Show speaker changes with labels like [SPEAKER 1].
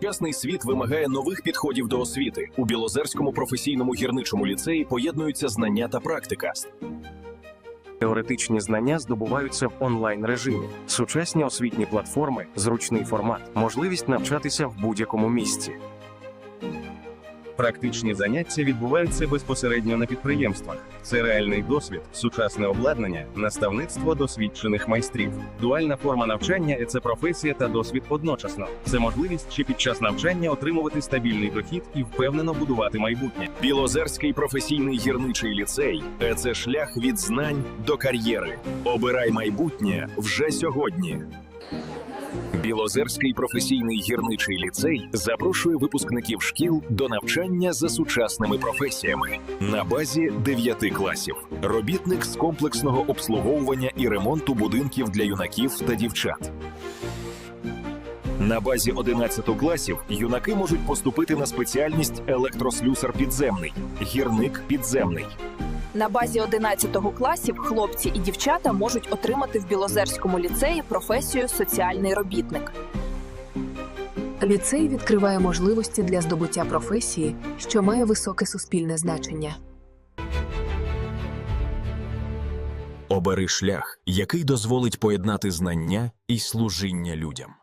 [SPEAKER 1] Сучасний світ вимагає нових підходів до освіти. У Білозерському професійному гірничому ліцеї поєднуються знання та практика.
[SPEAKER 2] Теоретичні знання здобуваються в онлайн режимі, сучасні освітні платформи, зручний формат, можливість навчатися в будь-якому місці.
[SPEAKER 3] Практичні заняття відбуваються безпосередньо на підприємствах. Це реальний досвід, сучасне обладнання, наставництво досвідчених майстрів. Дуальна форма навчання це професія та досвід одночасно. Це можливість ще під час навчання отримувати стабільний дохід і впевнено будувати майбутнє.
[SPEAKER 1] Білозерський професійний гірничий ліцей це шлях від знань до кар'єри. Обирай майбутнє вже сьогодні. Білозерський професійний гірничий ліцей запрошує випускників шкіл до навчання за сучасними професіями на базі 9 класів. Робітник з комплексного обслуговування і ремонту будинків для юнаків та дівчат. На базі 11 класів юнаки можуть поступити на спеціальність електрослюсар підземний, гірник підземний.
[SPEAKER 4] На базі 11 класів хлопці і дівчата можуть отримати в Білозерському ліцеї професію соціальний робітник.
[SPEAKER 5] Ліцей відкриває можливості для здобуття професії, що має високе суспільне значення.
[SPEAKER 1] Обери шлях, який дозволить поєднати знання і служіння людям.